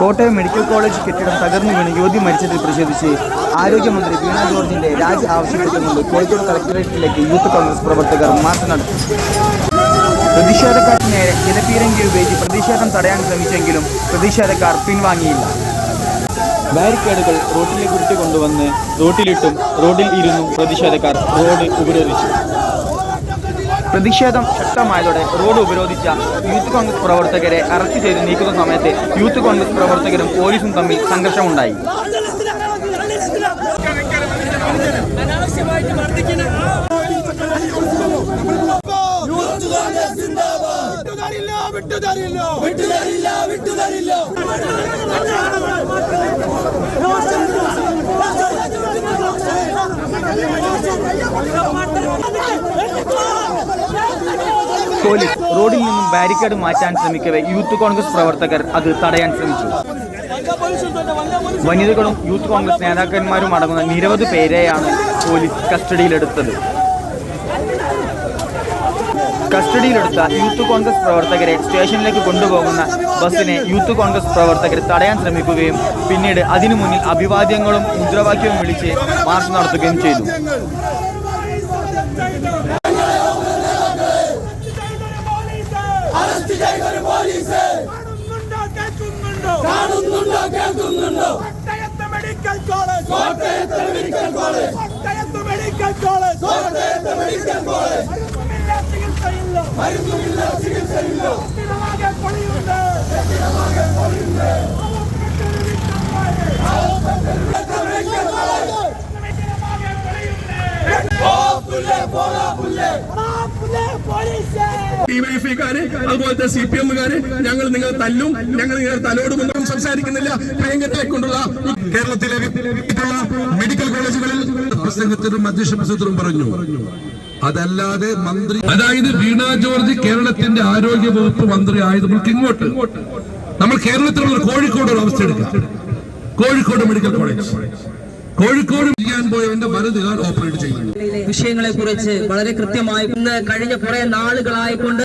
Kottayam medical college കെട്ടിടം തകർന്നു വീണ് യുവതി മരിച്ചതിൽ പ്രതിഷേധിച്ച് ആരോഗ്യമന്ത്രി വീണ ജോർജിന്റെ രാജി ആവശ്യപ്പെട്ടുകൊണ്ട് കോഴിക്കോട് കളക്ടറേറ്റിലേക്ക് യൂത്ത് കോൺഗ്രസ് പ്രവർത്തകർ മാർച്ച് നടത്തി. പ്രതിഷേധക്കാർക്ക് നേരെ ജലപീരങ്കി ഉപയോഗിച്ച് പ്രതിഷേധം തടയാൻ ശ്രമിച്ചെങ്കിലും പ്രതിഷേധക്കാർ പിൻവാങ്ങിയില്ല. ബാരിക്കേഡുകൾ റോട്ടിലേക്ക് കൊണ്ടുവന്ന് റോട്ടിലിട്ടും റോഡിൽ ഇരുന്നും പ്രതിഷേധക്കാർ റോഡ് ഉപരോധിച്ചു. പ്രതിഷേധം ശക്തമായതോടെ റോഡ് ഉപരോധിച്ച യൂത്ത് കോൺഗ്രസ് പ്രവർത്തകരെ അറസ്റ്റ് ചെയ്ത് നീക്കുന്ന സമയത്ത് യൂത്ത് കോൺഗ്രസ് പ്രവർത്തകരും പോലീസും തമ്മിൽ സംഘർഷമുണ്ടായി. വിട്ടുതരില്ല. വിട്ടുതരില്ല. വിട്ടുതരില്ല. പോലീസ് റോഡിൽ നിന്നും ബാരിക്കേഡ് മാറ്റാൻ ശ്രമിക്കവേ യൂത്ത് കോൺഗ്രസ് പ്രവർത്തകർ അത് തടയാൻ ശ്രമിച്ചു. വനിതകളും യൂത്ത് കോൺഗ്രസ് നേതാക്കന്മാരും അടങ്ങുന്ന നിരവധി പേരെയാണ് പോലീസ് കസ്റ്റഡിയിലെടുത്തത്. കസ്റ്റഡിയിലെടുത്ത യൂത്ത് കോൺഗ്രസ് പ്രവർത്തകരെ സ്റ്റേഷനിലേക്ക് കൊണ്ടുപോകുന്ന ബസ്സിനെ യൂത്ത് കോൺഗ്രസ് പ്രവർത്തകർ തടയാൻ ശ്രമിക്കുകയും പിന്നീട് അതിനു മുന്നിൽ അഭിവാദ്യങ്ങളും മുദ്രാവാക്യവും വിളിച്ച് മാർച്ച് നടത്തുകയും ചെയ്തു. കാണുന്നുണ്ടോ കേൾക്കുന്നുണ്ടോ? കോട്ടയത്ത് മെഡിക്കൽ കോളേജ്. അതുപോലത്തെ സി പി എമ്മുകാര് ഞങ്ങൾ നിങ്ങൾ തല്ലും ഞങ്ങൾ നിങ്ങൾ തലോട് മുന്നോട്ട് സംസാരിക്കുന്നില്ല. പ്രിയങ്കരെ കൊണ്ടുള്ള കേരളത്തിലെ പ്രസംഗത്തിനും അധ്യക്ഷ പ്രസംഗത്തിനും പറഞ്ഞു. അതല്ലാതെ മന്ത്രി അതായത് വീണ ജോർജ് കേരളത്തിന്റെ ആരോഗ്യ വകുപ്പ് മന്ത്രി ആയത് നമുക്ക് ഇങ്ങോട്ട്. നമ്മൾ കേരളത്തിലുള്ള കോഴിക്കോട് ഒരു അവസ്ഥ എടുക്കാം. Kozhikode medical college. കോഴിക്കോട് ചെയ്യാൻ പോയവന്റെ വലത് ഓപ്പറേറ്റ് ചെയ്യുന്നു. വിഷയങ്ങളെ കുറിച്ച് വളരെ കൃത്യമായി ഇന്ന് കഴിഞ്ഞ കുറെ നാളുകളായിക്കൊണ്ട്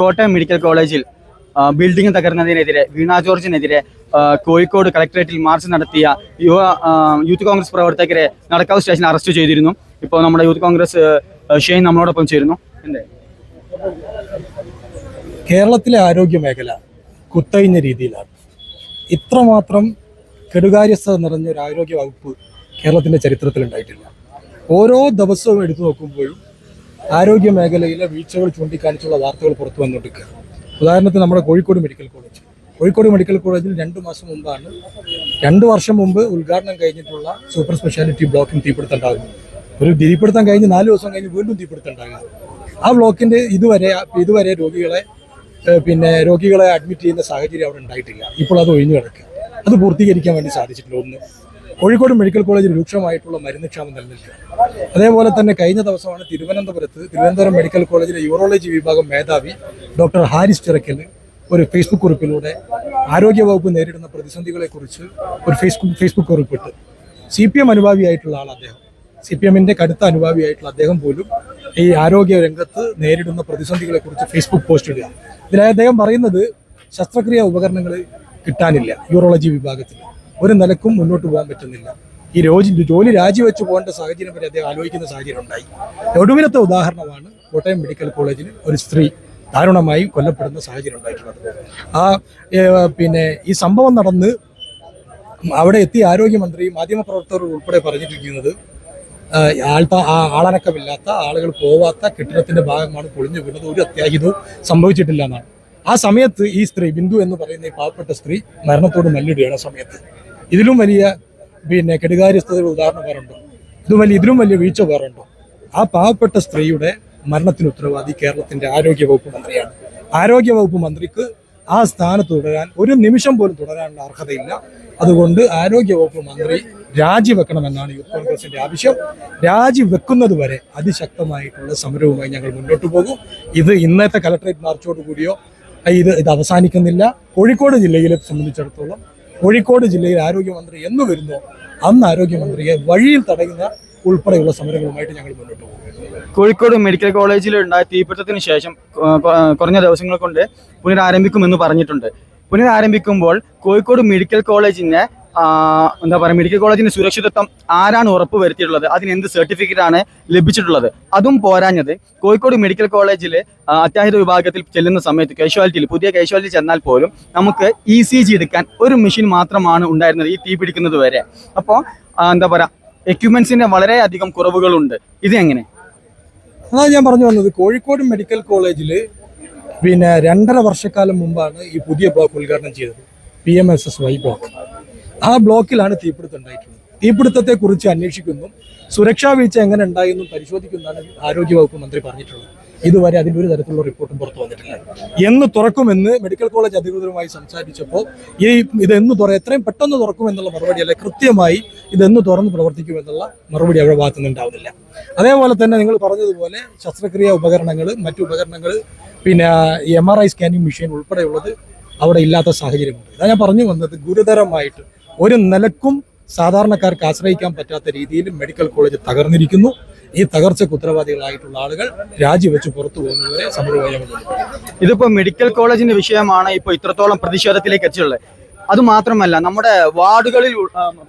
കോട്ടയം മെഡിക്കൽ കോളേജിൽ ബിൽഡിംഗ് തകർന്നതിനെതിരെ വീണ ജോർജിനെതിരെ കോഴിക്കോട് കളക്ടറേറ്റിൽ മാർച്ച് നടത്തിയ യുവ യൂത്ത് കോൺഗ്രസ് പ്രവർത്തകരെ നടക്കാവ് സ്റ്റേഷനിൽ അറസ്റ്റ് ചെയ്തിരുന്നു. ഇപ്പോൾ നമ്മുടെ യൂത്ത് കോൺഗ്രസ് ഷെയ്ൻ നമ്മളോടൊപ്പം ചേരുന്നു. എന്തേ? കേരളത്തിലെ ആരോഗ്യ മേഖല കുത്തഴിഞ്ഞ രീതിയിലാണ്. ഇത്രമാത്രം കെടുകാര്യസ്ഥത നിറഞ്ഞ ഒരു ആരോഗ്യ വകുപ്പ് കേരളത്തിന്റെ ചരിത്രത്തിൽ ഉണ്ടായിട്ടില്ല. ഓരോ ദിവസവും എടുത്തു നോക്കുമ്പോഴും ആരോഗ്യ മേഖലയിലെ വീഴ്ചകൾ ചൂണ്ടിക്കാണിച്ചുള്ള വാർത്തകൾ പുറത്തു വന്നുകൊണ്ടിരിക്കുകയാണ് ഉദാഹരണത്തിന് നമ്മുടെ Kozhikode medical college. Kozhikode medical കോളേജിൽ രണ്ട് മാസം മുമ്പാണ് രണ്ട് വർഷം മുമ്പ് ഉദ്ഘാടനം കഴിഞ്ഞിട്ടുള്ള സൂപ്പർ സ്പെഷ്യാലിറ്റി ബ്ലോക്കിന് തീപിടുത്തം ഉണ്ടാകുന്നത് ഒരു തീപിടുത്തം കഴിഞ്ഞ് നാല് ദിവസം കഴിഞ്ഞ് വീണ്ടും തീപിടുത്തം ഉണ്ടാകുന്നത് ആ ബ്ലോക്കിന്റെ ഇതുവരെ ഇതുവരെ രോഗികളെ പിന്നെ രോഗികളെ അഡ്മിറ്റ് ചെയ്യുന്ന സാഹചര്യം അവിടെ ഉണ്ടായിട്ടില്ല. ഇപ്പോൾ അത് ഒഴിഞ്ഞു കിടക്കുക. അത് പൂർത്തീകരിക്കാൻ വേണ്ടി സാധിച്ചിട്ടില്ല. ഒന്ന് കോഴിക്കോട് മെഡിക്കൽ കോളേജിൽ രൂക്ഷമായിട്ടുള്ള മരുന്ന് ക്ഷാമം നിലനിൽക്കുക. അതേപോലെ തന്നെ കഴിഞ്ഞ ദിവസമാണ് തിരുവനന്തപുരത്ത് തിരുവനന്തപുരം മെഡിക്കൽ കോളേജിലെ യൂറോളജി വിഭാഗം മേധാവി ഡോക്ടർ ഹാരിസ് ചിറക്കൽ ഒരു ഫേസ്ബുക്ക് കുറിപ്പിലൂടെ ആരോഗ്യവകുപ്പ് നേരിടുന്ന പ്രതിസന്ധികളെക്കുറിച്ച് ഒരു ഫേസ്ബുക്ക് ഫേസ്ബുക്ക് കുറിപ്പിട്ട് സി പി എം അനുഭാവിയായിട്ടുള്ള ആൾ അദ്ദേഹം. സി പി എമ്മിന്റെ കടുത്ത അനുഭാവിയായിട്ടുള്ള അദ്ദേഹം പോലും ഈ ആരോഗ്യ രംഗത്ത് നേരിടുന്ന പ്രതിസന്ധികളെക്കുറിച്ച് ഫേസ്ബുക്ക് പോസ്റ്റ് ഇടുക. ഇതിൽ അദ്ദേഹം പറയുന്നത് ശസ്ത്രക്രിയാ ഉപകരണങ്ങൾ കിട്ടാനില്ല യൂറോളജി വിഭാഗത്തിൽ ഒരു നിലക്കും മുന്നോട്ട് പോകാൻ പറ്റുന്നില്ല. ഈ രോജി ജോലി രാജിവെച്ച് പോകേണ്ട സാഹചര്യം വരെ അദ്ദേഹം ആലോചിക്കുന്ന സാഹചര്യം ഉണ്ടായി ഒടുവിലത്തെ ഉദാഹരണമാണ് കോട്ടയം മെഡിക്കൽ കോളേജിൽ ഒരു സ്ത്രീ ദാരുണമായി കൊല്ലപ്പെടുന്ന സാഹചര്യം ഉണ്ടായിട്ടുള്ളത് ആ പിന്നെ ഈ സംഭവം നടന്ന് അവിടെ എത്തിയ ആരോഗ്യമന്ത്രി മാധ്യമപ്രവർത്തകർ ഉൾപ്പെടെ പറഞ്ഞിരിക്കുന്നത് ആൾത്ത ആളനക്കമില്ലാത്ത ആളുകൾ പോവാത്ത കെട്ടിടത്തിന്റെ ഭാഗമാണ് പൊളിഞ്ഞു വീണത്. ഒരു അത്യാഹിതവും സംഭവിച്ചിട്ടില്ല എന്നാണ്. ആ സമയത്ത് ഈ സ്ത്രീ ബിന്ദു എന്ന് പറയുന്ന ഈ പാവപ്പെട്ട സ്ത്രീ മരണത്തോട് മല്ലിടുകയാണ് ആ സമയത്ത്. ഇതിലും വലിയ പിന്നെ കെടുകാര്യസ്ഥതകൾ ഉദാഹരണം വേറുണ്ടോ ഇത് വലിയ ഇതിലും വലിയ വീഴ്ച വേറുണ്ടോ ആ പാവപ്പെട്ട സ്ത്രീയുടെ മരണത്തിന് ഉത്തരവാദി കേരളത്തിന്റെ ആരോഗ്യ വകുപ്പ് മന്ത്രിയാണ്. ആരോഗ്യ വകുപ്പ് മന്ത്രിക്ക് ആ സ്ഥാനത്ത് തുടരാൻ ഒരു നിമിഷം പോലും തുടരാനുള്ള അർഹതയില്ല. അതുകൊണ്ട് ആരോഗ്യ വകുപ്പ് മന്ത്രി രാജിവെക്കണമെന്നാണ് യൂത്ത് കോൺഗ്രസിന്റെ ആവശ്യം. രാജിവെക്കുന്നത് വരെ അതിശക്തമായിട്ടുള്ള സമരവുമായി ഞങ്ങൾ മുന്നോട്ട് പോകും. ഇത് ഇന്നത്തെ കലക്ടറേറ്റ് മാർച്ചോടുകൂടിയോ ഇത് ഇത് അവസാനിക്കുന്നില്ല. കോഴിക്കോട് ജില്ലയിലെ സംബന്ധിച്ചിടത്തോളം കോഴിക്കോട് ജില്ലയിൽ ആരോഗ്യമന്ത്രി എന്ന് വരുന്നു. അന്ന് ആരോഗ്യമന്ത്രിയെ വഴിയിൽ തടയുന്ന ഉൾപ്പെടെയുള്ള സമരങ്ങളുമായിട്ട് ഞങ്ങൾ മുന്നോട്ട് പോകും കോഴിക്കോട് മെഡിക്കൽ കോളേജിൽ ഉണ്ടായ തീപിടുത്തത്തിന് ശേഷം കുറഞ്ഞ ദിവസങ്ങൾ കൊണ്ട് പുനരാരംഭിക്കുമെന്ന് പറഞ്ഞിട്ടുണ്ട്. പുനരാരംഭിക്കുമ്പോൾ കോഴിക്കോട് മെഡിക്കൽ കോളേജിനെ എന്താ പറയുക മെഡിക്കൽ കോളേജിന്റെ സുരക്ഷിതത്വം ആരാണ് ഉറപ്പ് വരുത്തിയിട്ടുള്ളത്? അതിന് എന്ത് സർട്ടിഫിക്കറ്റ് ആണ് ലഭിച്ചിട്ടുള്ളത്? അതും പോരാഞ്ഞത് കോഴിക്കോട് മെഡിക്കൽ കോളേജിൽ അത്യാഹിത വിഭാഗത്തിൽ ചെല്ലുന്ന സമയത്ത് കാഷ്വാലിറ്റിയിൽ പുതിയ കാഷ്വാലിറ്റി ചെന്നാൽ പോലും നമുക്ക് ഇ സി ജി എടുക്കാൻ ഒരു മെഷീൻ മാത്രമാണ് ഉണ്ടായിരുന്നത് ഈ തീ പിടിക്കുന്നത് വരെ. അപ്പോൾ എന്താ പറയുക എക്യുപ്മെന്റ്സിന്റെ വളരെയധികം കുറവുകളുണ്ട്. ഇത് എങ്ങനെ? അതാണ് ഞാൻ പറഞ്ഞു വന്നത് കോഴിക്കോട് മെഡിക്കൽ കോളേജിൽ പിന്നെ രണ്ടര വർഷക്കാലം മുമ്പാണ് ഈ പുതിയ ബ്ലോക്ക് ഉദ്ഘാടനം ചെയ്തത്. P M S S Y block. ആ ബ്ലോക്കിലാണ് തീപിടുത്തം ഉണ്ടായിട്ടുള്ളത് തീപിടുത്തത്തെ കുറിച്ച് അന്വേഷിക്കുന്നു. സുരക്ഷാ വീഴ്ച എങ്ങനെ ഉണ്ടായെന്നും പരിശോധിക്കുന്നതാണ് ആരോഗ്യവകുപ്പ് മന്ത്രി പറഞ്ഞിട്ടുള്ളത്. ഇതുവരെ അതിന്റെ ഒരു തരത്തിലുള്ള റിപ്പോർട്ടും പുറത്തു വന്നിട്ടില്ല. എന്ന് തുറക്കുമെന്ന് മെഡിക്കൽ കോളേജ് അധികൃതരുമായി സംസാരിച്ചപ്പോൾ ഈ ഇതെന്ന് തുറ എത്രയും പെട്ടെന്ന് തുറക്കുമെന്നുള്ള മറുപടി അല്ല കൃത്യമായി ഇതെന്ന് തുറന്ന് പ്രവർത്തിക്കുമെന്നുള്ള മറുപടി അവരുടെ ഭാഗത്തു നിന്നുണ്ടാവുന്നില്ല അതേപോലെ തന്നെ നിങ്ങൾ പറഞ്ഞതുപോലെ ശസ്ത്രക്രിയ ഉപകരണങ്ങൾ മറ്റു ഉപകരണങ്ങൾ പിന്നെ M R I scanning machine ഉൾപ്പെടെയുള്ളത് അവിടെ ഇല്ലാത്ത സാഹചര്യമുണ്ട്. ഞാൻ പറഞ്ഞു വന്നത് ഗുരുതരമായിട്ട് ഒരു നിലക്കും സാധാരണക്കാർക്ക് ആശ്രയിക്കാൻ പറ്റാത്ത രീതിയിൽ മെഡിക്കൽ കോളേജ് തകർന്നിരിക്കുന്നു. ഈ തകർച്ചയ്ക്ക് ഉത്തരവാദികളായിട്ടുള്ള ആളുകൾ രാജിവെച്ച് പുറത്തു പോകുന്നവരെ ഞങ്ങൾ ഇതിപ്പോ മെഡിക്കൽ കോളേജിന്റെ വിഷയമാണ് ഇപ്പോൾ ഇത്രത്തോളം പ്രതിഷേധത്തിലേക്ക് എത്തിയുള്ളത് അത് മാത്രമല്ല നമ്മുടെ വാർഡുകളിൽ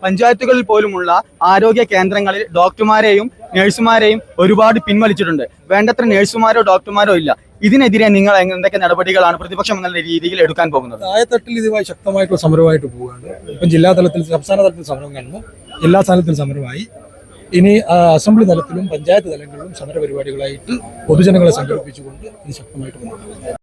പഞ്ചായത്തുകളിൽ പോലുമുള്ള ആരോഗ്യ കേന്ദ്രങ്ങളിൽ ഡോക്ടർമാരെയും നഴ്സുമാരെയും ഒരുപാട് പിൻവലിച്ചിട്ടുണ്ട്. വേണ്ടത്ര നഴ്സുമാരോ ഡോക്ടർമാരോ ഇല്ല. ഇതിനെതിരെ നിങ്ങൾ എന്തൊക്കെ നടപടികളാണ് പ്രതിപക്ഷം എന്നുള്ള രീതിയിൽ എടുക്കാൻ പോകുന്നത്? താഴെത്തട്ടിൽ ഇതുമായി ശക്തമായിട്ടുള്ള സമരമായിട്ട് പോവുകയാണ്. ഇപ്പം ജില്ലാ തലത്തിൽ സംസ്ഥാന തലത്തിൽ സമരം കാണുന്നു. എല്ലാ തലത്തിൽ സമരമായി. ഇനി അസംബ്ലി തലത്തിലും പഞ്ചായത്ത് തലങ്ങളിലും സമരപരിപാടികളായിട്ട് പൊതുജനങ്ങളെ സംഘടിപ്പിച്ചുകൊണ്ട് ഇത് ശക്തമായിട്ട് പോകുന്നു പോകും